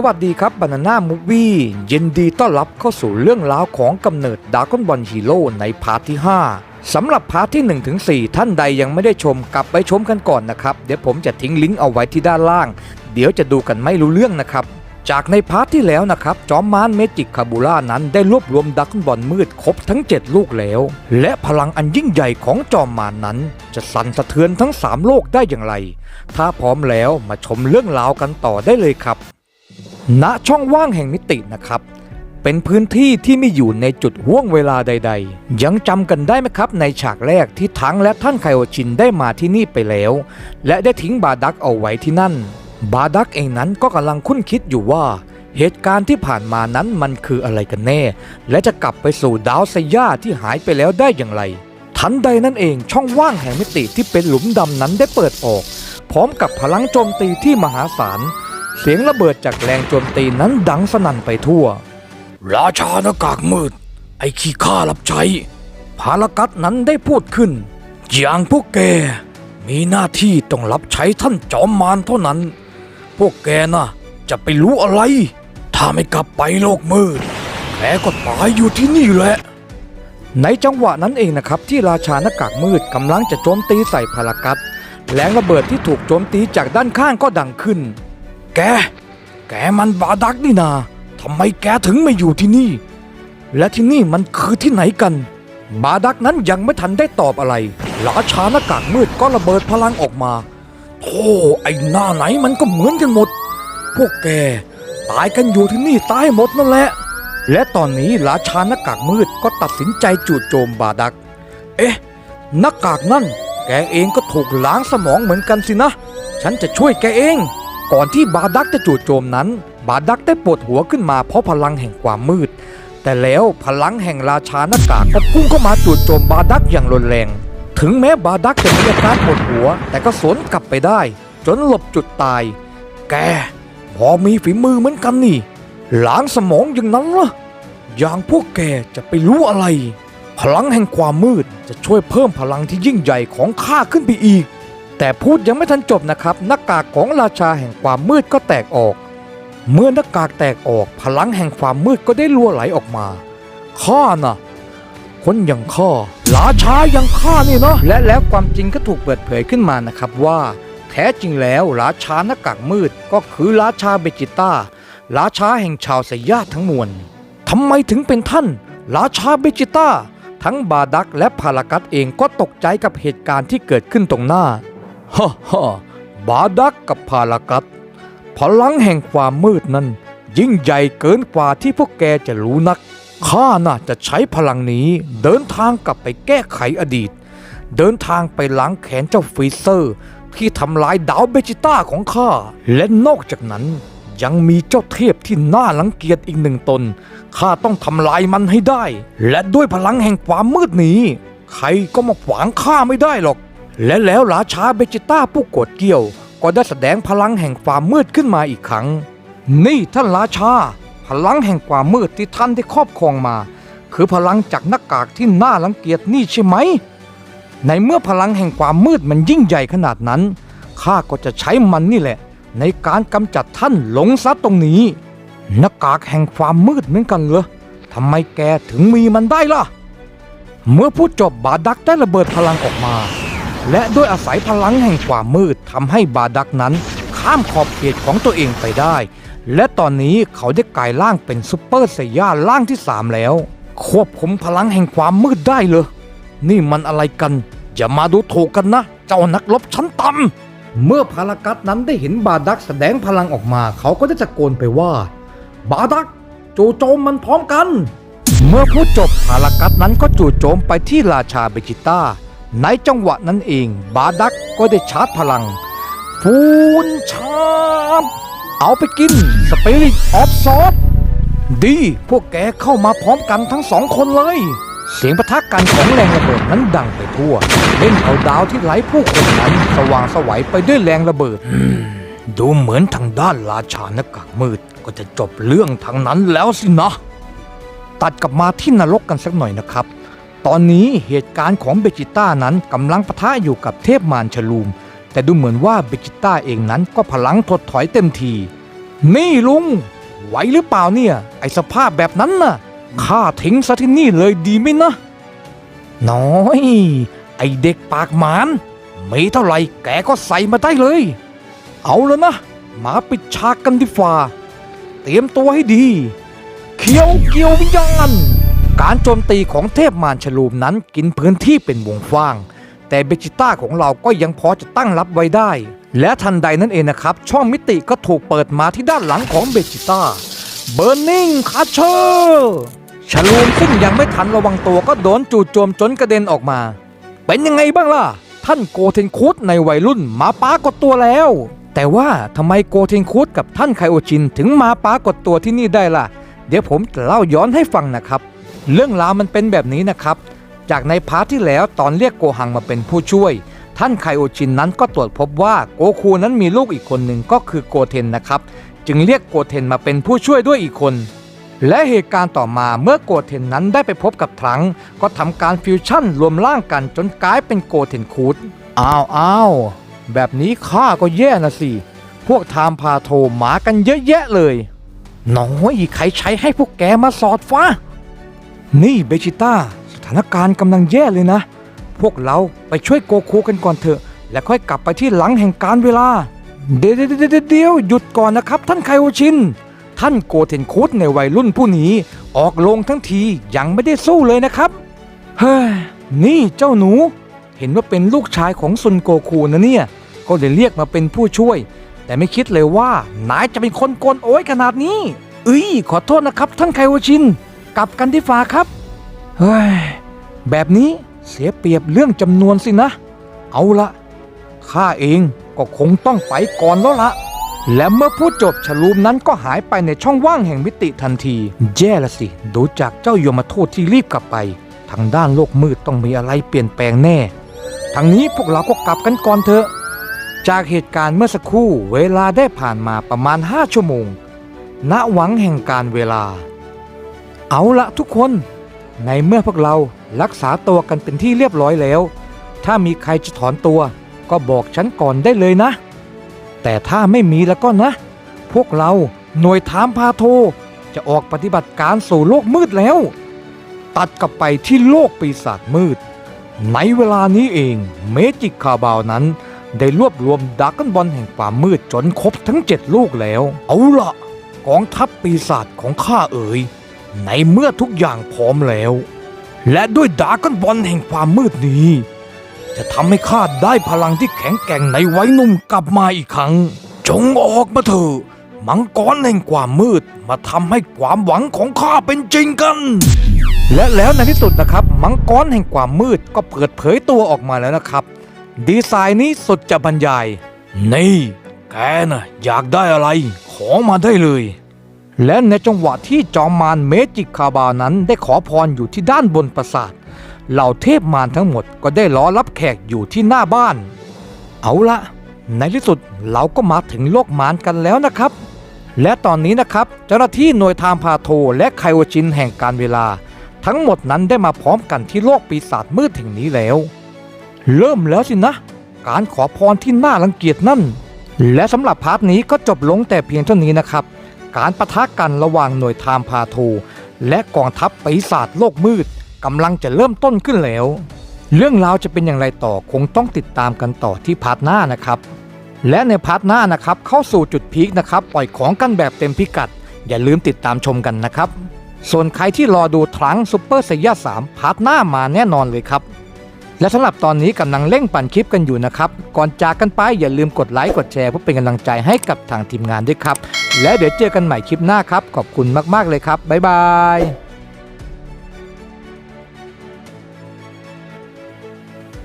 สวัสดีครับบานาน่ามูฟวี่ยินดีต้อนรับเข้าสู่เรื่องราวของกำเนิดดากอนบอลฮีโร่ในพาร์ทที่ 5 สำหรับพาร์ทที่ 1-4ท่านใดยังไม่ได้ชมกลับไปชมกันก่อนนะครับ เดี๋ยวผมจะทิ้งลิงก์เอาไว้ที่ด้านล่าง เดี๋ยวจะดูกันไม่รู้เรื่องนะครับ จากในพาร์ทที่แล้วนะครับ จอมมารเมจิกคาบูล่านั้นได้รวบรวมดักอนบอลมืดครบทั้ง 7 ลูกแล้ว และพลังอันยิ่งใหญ่ของจอมมารนั้น จะสั่นสะเทือนทั้ง 3 โลกได้อย่างไร ถ้าพร้อมแล้วมาชมเรื่องราวกันต่อได้เลยครับ ณช่องว่างแห่งมิตินะครับ เป็นพื้นที่ที่ไม่อยู่ในจุดห่วงเวลาใด ๆ ยังจำกันได้ไหมครับในฉากแรกที่ทั้งและท่านไคโอชินได้มาที่นี่ไปแล้ว และได้ทิ้งบาดักเอาไว้ที่นั่น บาดักเองนั้นก็กำลังคุ้นคิดอยู่ว่าเหตุการณ์ที่ผ่านมานั้นมันคืออะไรกันแน่ และจะกลับไปสู่ดาวไซย่าที่หายไปแล้วได้อย่างไร ทันใดนั่นเองช่องว่างแห่งมิติที่เป็นหลุมดำนั้นได้เปิดออก พร้อมกับพลังโจมตีที่มหาศาล เสียงระเบิดจากแรงโจมตีนั้นดังสนั่นไปทั่ว ราชาหน้ากากมืด ไอ้ขี้ข้ารับใช้ ภารกัดนั้นได้พูดขึ้น อย่างพวกแก มีหน้าที่ต้องรับใช้ท่านจอมมารเท่านั้น พวกแกน่ะ จะไปรู้อะไร ถ้าไม่กลับไปโลกมืดแกก็ตายอยู่ที่นี่แหละ ในจังหวะนั้นเองนะครับที่ราชาหน้ากากมืดกำลังจะโจมตีใส่พารากัสแรงระเบิดที่ถูกโจมตีจากด้านข้างก็ดังขึ้น แก แกมันบาดักนี่นาทำไมแกถึงไม่อยู่ที่นี่ และที่นี่มันคือที่ไหนกัน บาดักนั้นยังไม่ทันได้ตอบอะไรราชาหน้ากากมืดก็ระเบิดพลังออกมาโธ่ไอ้หน้าไหนมันก็เหมือนกันหมด พวกแกตายกันอยู่ที่นี่ตายหมดนั่นแหละ และตอนนี้ราชาหน้ากากมืดก็ตัดสินใจจู่โจมบาดัก เอ๊ะหน้ากากนั่น แกเองก็ถูกล้างสมองเหมือนกันสินะ ฉันจะช่วยแกเอง ก่อนที่บาดักจะจู่โจมนั้น บาดักได้ปวดหัวขึ้นมาเพราะพลังแห่งความมืด แต่แล้วพลังแห่งราชาหน้ากากก็พุ่งเข้ามาจู่โจมบาดักอย่างรุนแรง ถึงแม้บาดักจะมีอาการปวดหัว แต่ก็สวนกลับไปได้ จนหลบจุดตาย แกพอมีฝีมือเหมือนกันนี่หลางสมองอย่างนั้นเหรออย่างพวกแกจะไปรู้อะไร พลังแห่งความมืดจะช่วยเพิ่มพลังที่ยิ่งใหญ่ของข้าขึ้นไปอีก แต่พูดยังไม่ทันจบนะครับหน้ากากของราชาแห่งความมืดก็แตกออก เมื่อหน้ากากแตกออกพลังแห่งความมืดก็ได้ลัวไหลออกมาข้าน่ะคนอย่างข้าราชาอย่างข้านี่เนาะและแล้วความจริงก็ถูกเปิดเผยขึ้นมานะครับว่า แท้จริงแล้วราชาหน้ากากมืดก็คือราชาเบจิต้าราชาแห่งชาวไซยามทั้งมวลทำไมถึงเป็นท่านราชาเบจิต้าทั้งบาดักและพารากัสเองก็ตกใจกับเหตุการณ์ที่เกิดขึ้นตรงหน้า ฮ่าฮ่าบาดักกับพารากัสพลังแห่งความมืดนั้น ยิ่งใหญ่เกินกว่าที่พวกแกจะรู้นัก ข้าน่าจะใช้พลังนี้เดินทางกลับไปแก้ไขอดีต เดินทางไปล้างแขนเจ้าฟรีเซอร์ ที่ทำลายดาวเบจิต้าของข้า และนอกจากนั้นยังมีเจ้าเทพที่น่ารังเกียจอีกหนึ่งตน ข้าต้องทำลายมันให้ได้ และด้วยพลังแห่งความมืดนี้ ใครก็มาขวางข้าไม่ได้หรอก และแล้วราชาเบจิต้าผู้โกรธเกรี้ยว ก็ได้แสดงพลังแห่งความมืดขึ้นมาอีกครั้ง นี่ท่านราชา พลังแห่งความมืดที่ท่านได้ครอบครองมา คือพลังจากหน้ากากที่น่ารังเกียจนี่ใช่ไหม ในเมื่อพลังแห่งความมืดมันยิ่งใหญ่ขนาดนั้นข้าก็จะใช้มันนี่แหละ ในการกำจัดท่านหลงซัดตรงนี้หน้ากากแห่งความมืดเหมือนกันเหรอทำไมแกถึงมีมันได้ล่ะ เมื่อพูดจบบาดักได้ระเบิดพลังออกมา และด้วยอาศัยพลังแห่งความมืดทำให้บาดักนั้น ข้ามขอบเขตของตัวเองไปได้ และตอนนี้เขาได้กลายร่างเป็นซูเปอร์ไซย่าร่างที่สามแล้ว ควบคุมพลังแห่งความมืดได้เลยนี่มันอะไรกัน อย่ามาดูถูกกันนะ เจ้านักรบชั้นต่ำเมื่อพารากัสนั้นได้เห็นบาดักแสดงพลังออกมา เขาก็ได้ตะโกนไปว่า บาดักจู่โจมมันพร้อมกัน เมื่อพูดจบพารากัสนั้นก็จู่โจมไปที่ราชาเบจิต้า ในจังหวะนั้นเอง บาดักก็ได้ชาร์จพลังฟูนชาบเอาไปกินสเปริตออฟซอฟดี พวกแกเข้ามาพร้อมกันทั้งสองคนเลย เสียงประทะกันของแรงระเบิดนั้นดังไปทั่ว เล่นเอาดาวที่ไหลผู้คนนั้น สว่างสวัยไปด้วยแรงระเบิด ดูเหมือนทางด้านราชาหน้ากากมืด ก็จะจบเรื่องทางนั้นแล้วสินะ ตัดกลับมาที่นรกกันสักหน่อยนะครับ ตอนนี้เหตุการณ์ของเบจิต้านั้นกำลังปะทะอยู่กับเทพมารชลูม แต่ดูเหมือนว่าเบจิต้าเองนั้นก็พลังถดถอยเต็มที นี่ลุง ไหวหรือเปล่าเนี่ย ไอสภาพแบบนั้นน่ะข้าทิ้งซะที่นี่เลยดีไหมนะ น้อย ไอเด็กปากหมานมีเท่าไหร่แกก็ใส่มาได้เลย เอาแล้วนะ มาปิดฉากกันดีฟ้าเตรียมตัวให้ดีเขียวเกี่ยววิญญาณ การโจมตีของเทพมารฉลูมนั้นกินพื้นที่เป็นวงกว้าง แต่เบจิต้าของเราก็ยังพอจะตั้งรับไว้ได้ และทันใดนั่นเองนะครับ ช่องมิติก็ถูกเปิดมาที่ด้านหลังของเบจิต้าเบ r ร์นิงคาเชอร์ฉลูมซึ่งยังไม่ทันระวังตัวก็โดนจู่โจมจนกระเด็นออกมา เป็นยังไงบ้างล่ะ ท่านโกเทนคุดในวัยรุ่นมาปากฏตัวแล้ว แต่ว่าทำไมโกเทนคุดกับท่านไคโอจินถึงมาปากฏตัวที่นี่ได้ล่ะ เดี๋ยวผมจะเล่าย้อนให้ฟังนะครับ เรื่องราวมันเป็นแบบนี้นะครับ จากในพาร์ทที่แล้วตอนเรียกโกหังมาเป็นผู้ช่วย ท่านไคโอจินนั้นก็ตรวจพบว่าโกคูนั้นมีลูกอีกคนหนึ่งก็คือโกเทนนะครับ จึงเรียกโกเทนมาเป็นผู้ช่วยด้วยอีกคน และเหตุการณ์ต่อมาเมื่อโกเทนนั้นได้ไปพบกับทรังก์ก็ทำการฟิวชั่นรวมร่างกันจนกลายเป็นโกเทนคูดอ้าวอ้าวแบบนี้ข้าก็แย่นะสิพวกไทม์พาโทหมากันเยอะแยะเลย น้อยใครใช้ให้พวกแกมาสอดฟ้า นี่เบจิต้าสถานการณ์กำลังแย่เลยนะ พวกเราไปช่วยโกคูกันก่อนเถอะ และค่อยกลับไปที่หลังแห่งการเวลา เดี๋ยวเดี๋ยวหยุดก่อนนะครับ ท่านไคโอชิน ท่านโกเทนคุดในวัยรุ่นผู้นี้ออกลงทั้งทียังไม่ได้สู้เลยนะครับ เฮ้ยนี่เจ้าหนู เห็นว่าเป็นลูกชายของซุนโกคูนะเนี่ย ก็เลยเรียกมาเป็นผู้ช่วย แต่ไม่คิดเลยว่านายจะเป็นคนโกนโอยขนาดนี้เอ้ยขอโทษนะครับ ท่านไคโอชิน กลับกันที่ฟ้าครับ เฮ้ย แบบนี้เสียเปรียบเรื่องจำนวนสินะ เอาละข้าเองก็คงต้องไปก่อนแล้วละ และเมื่อพูดจบฉลูมนั้นก็หายไปในช่องว่างแห่งมิติทันที แย่ละสิ ดูจากเจ้ายมทูตที่รีบกลับไป ทางด้านโลกมืดต้องมีอะไรเปลี่ยนแปลงแน่ ทางนี้พวกเราก็กลับกันก่อนเถอะ จากเหตุการณ์เมื่อสักครู่เวลาได้ผ่านมาประมาณ 5 ชั่วโมง ณ หวังแห่งการเวลา เอาละทุกคน ในเมื่อพวกเรารักษาตัวกันเป็นที่เรียบร้อยแล้ว ถ้ามีใครจะถอนตัวก็บอกฉันก่อนได้เลยนะ แต่ถ้าไม่มีแล้วก็นะ พวกเราหน่วยถามพาโท จะออกปฏิบัติการสู่โลกมืดแล้ว ตัดกลับไปที่โลกปีศาจมืด ในเวลานี้เองเมจิกคาบาวนั้น ได้รวบรวมดราก้อนบอลแห่งความมืดจนครบทั้งเจ็ดลูกแล้ว เอาละกองทัพปีศาจของข้าเอ๋ย ในเมื่อทุกอย่างพร้อมแล้ว และด้วยดาก้อนบอลแห่งความมืดนี้ จะทำให้ข้าได้พลังที่แข็งแกร่งในไวัยหนุ่มกลับมาอีกครั้ง จงออกมาเถอะมังกรแห่งความมืดมาทำให้ความหวังของข้าเป็นจริงกัน และแล้วในที่สุดนะครับ มังกรแห่งความมืดก็เปิดเผยตัวออกมาแล้วนะครับ ดีไซน์นี้สุดจะบรรยาย นี่ แกน่ะอยากได้อะไร ขอมาได้เลย และในจังหวะที่จอมมารเมจิกคาบานั้นได้ขอพรอยู่ที่ด้านบนปราสาทเหล่าเทพมารทั้งหมดก็ได้รอรับแขกอยู่ที่หน้าบ้าน เอาละในที่สุดเราก็มาถึงโลกมารกันแล้วนะครับ และตอนนี้นะครับเจ้าหน้าที่หน่วยทามพาโทและไคโอจินแห่งการเวลา ทั้งหมดนั้นได้มาพร้อมกันที่โลกปีศาจมืดแห่งนี้แล้ว เริ่มแล้วสินะ การขอพรที่น่ารังเกียจนั่น และสำหรับพาร์ทนี้ก็จบลงแต่เพียงเท่านี้นะครับ การประทะกันระหว่างหน่วยทามพาโท และกองทัพปีศาจโลกมืดกำลังจะเริ่มต้นขึ้นแล้ว เรื่องราวจะเป็นอย่างไรต่อคงต้องติดตามกันต่อที่พาร์ทหน้านะครับ และในพาร์ทหน้านะครับเข้าสู่จุดพีคนะครับปล่อยของกันแบบเต็มพิกัด อย่าลืมติดตามชมกันนะครับ ส่วนใครที่รอดูทรังซูเปอร์ไซย่า3พาร์ทหน้ามาแน่นอนเลยครับ และสำหรับตอนนี้กำลังเร่งปั่นคลิปกันอยู่นะครับ ก่อนจากกันไปอย่าลืมกดไลค์กดแชร์เพื่อเป็นกำลังใจให้กับทางทีมงานด้วยครับ และเดี๋ยวเจอกันใหม่คลิปหน้าครับ ขอบคุณมากๆเลยครับบ๊ายบาย